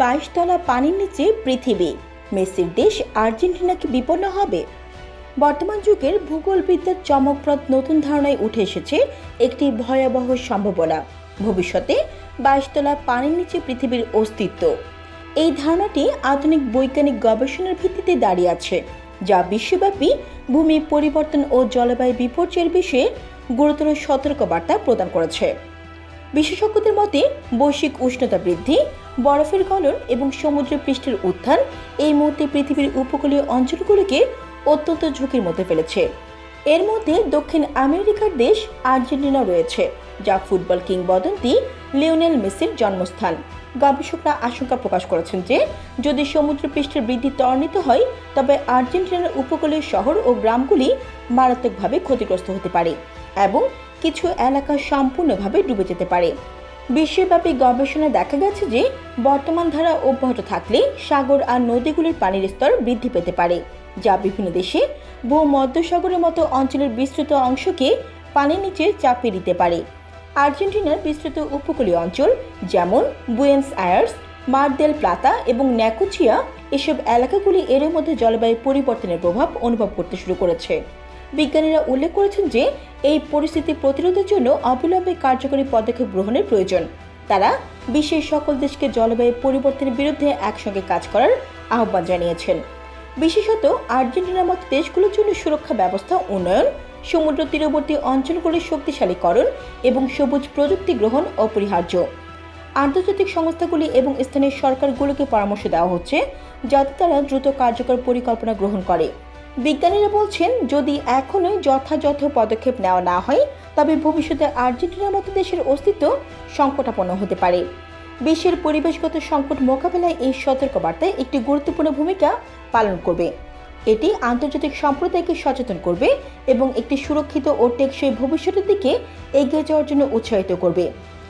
বাইশতলা পানির নিচে পৃথিবী। মেসির দেশ আর্জেন্টিনাকে বিপন্ন হবে। বর্তমান যুগের ভূগোলবিদ্যার চমকপ্রদ নতুন ধারণায় উঠে এসেছে একটি ভয়াবহ সম্ভাবনা। ভবিষ্যতে বাইশতলা পানির নিচে পৃথিবীর অস্তিত্ব। এই ধারণাটি আধুনিক বৈজ্ঞানিক গবেষণার ভিত্তিতে দাঁড়িয়ে আছে, যা বিশ্বব্যাপী ভূমি পরিবর্তন ও জলবায়ু বিপর্যয়ের বিষয়ে গুরুতর সতর্কবার্তা প্রদান করেছে। বিশেষজ্ঞদের মতে, বৈশ্বিক উষ্ণতা বৃদ্ধি, বরফের গলন এবং সমুদ্র পৃষ্ঠের উত্থান এই মুহূর্তে পৃথিবীর উপকূলীয় অঞ্চলগুলোকে অত্যন্ত ঝুঁকির মধ্যে ফেলেছে। এর মধ্যে দক্ষিণ আমেরিকার দেশ আর্জেন্টিনা রয়েছে, যা ফুটবল কিংবদন্তি লিওনেল মেসির জন্মস্থান। গবেষকরা আশঙ্কা প্রকাশ করেছেন যে, যদি সমুদ্র পৃষ্ঠের বৃদ্ধি ত্বরান্বিত হয়, তবে আর্জেন্টিনার উপকূলীয় শহর ও গ্রামগুলি মারাত্মকভাবে ক্ষতিগ্রস্ত হতে পারে এবং কিছু এলাকা সম্পূর্ণভাবে ডুবে যেতে পারে। বিশ্বব্যাপী গবেষণায় দেখা গেছে যে, বর্তমান ধারা অব্যাহত থাকলে সাগর আর নদীগুলির পানির স্তর বৃদ্ধি পেতে পারে, যা বিভিন্ন দেশে ভূমধ্যসাগরের মতো অঞ্চলের বিস্তৃত অংশকে পানির নিচে চাপিয়ে দিতে পারে। আর্জেন্টিনার বিস্তৃত উপকূলীয় অঞ্চল যেমন বুয়েন্স আয়ার্স, মার দেল প্লাতা এবং ন্যাকুচিয়া এসব এলাকাগুলি এর মধ্যে জলবায়ু পরিবর্তনের প্রভাব অনুভব করতে শুরু করেছে। বিজ্ঞানীরা উল্লেখ করেছেন যে, এই পরিস্থিতি প্রতিরোধের জন্য অবিলম্বে কার্যকরী পদক্ষেপ গ্রহণের প্রয়োজন। তারা বিশ্বের সকল দেশকে জলবায়ু পরিবর্তনের বিরুদ্ধে একসঙ্গে কাজ করার আহ্বান জানিয়েছেন। বিশেষত আর্জেন্টিনার মতো দেশগুলোর জন্য সুরক্ষা ব্যবস্থা, উন্নয়ন, সমুদ্র তীরবর্তী অঞ্চলগুলির শক্তিশালীকরণ এবং সবুজ প্রযুক্তি গ্রহণ অপরিহার্য। আন্তর্জাতিক সংস্থাগুলি এবং স্থানীয় সরকারগুলোকে পরামর্শ দেওয়া হচ্ছে যাতে তারা দ্রুত কার্যকর পরিকল্পনা গ্রহণ করে। বিজ্ঞানীরা বলছেন, যদি এখনই যথাযথ পদক্ষেপ নেওয়া না হয়, তবে ভবিষ্যতে আর্জেন্টিনার মতো দেশের অস্তিত্ব সংকটাপন্ন হতে পারে। বিশ্বের পরিবেশগত সংকট মোকাবেলায় এই সতর্কবার্তায় একটি গুরুত্বপূর্ণ ভূমিকা পালন করবে। এটি আন্তর্জাতিক সম্প্রদায়কে সচেতন করবে এবং একটি সুরক্ষিত ও টেকসই ভবিষ্যতের দিকে এগিয়ে যাওয়ার জন্য উৎসাহিত করবে।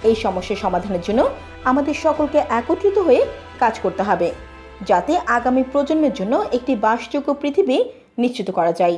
এই সমস্যা সমাধানের জন্য আমাদের সকলকে একত্রিত হয়ে কাজ করতে হবে। যাতে আগামী প্রজন্মের জন্য একটি বাসযোগ্য পৃথিবী নিশ্চিত করা যায়।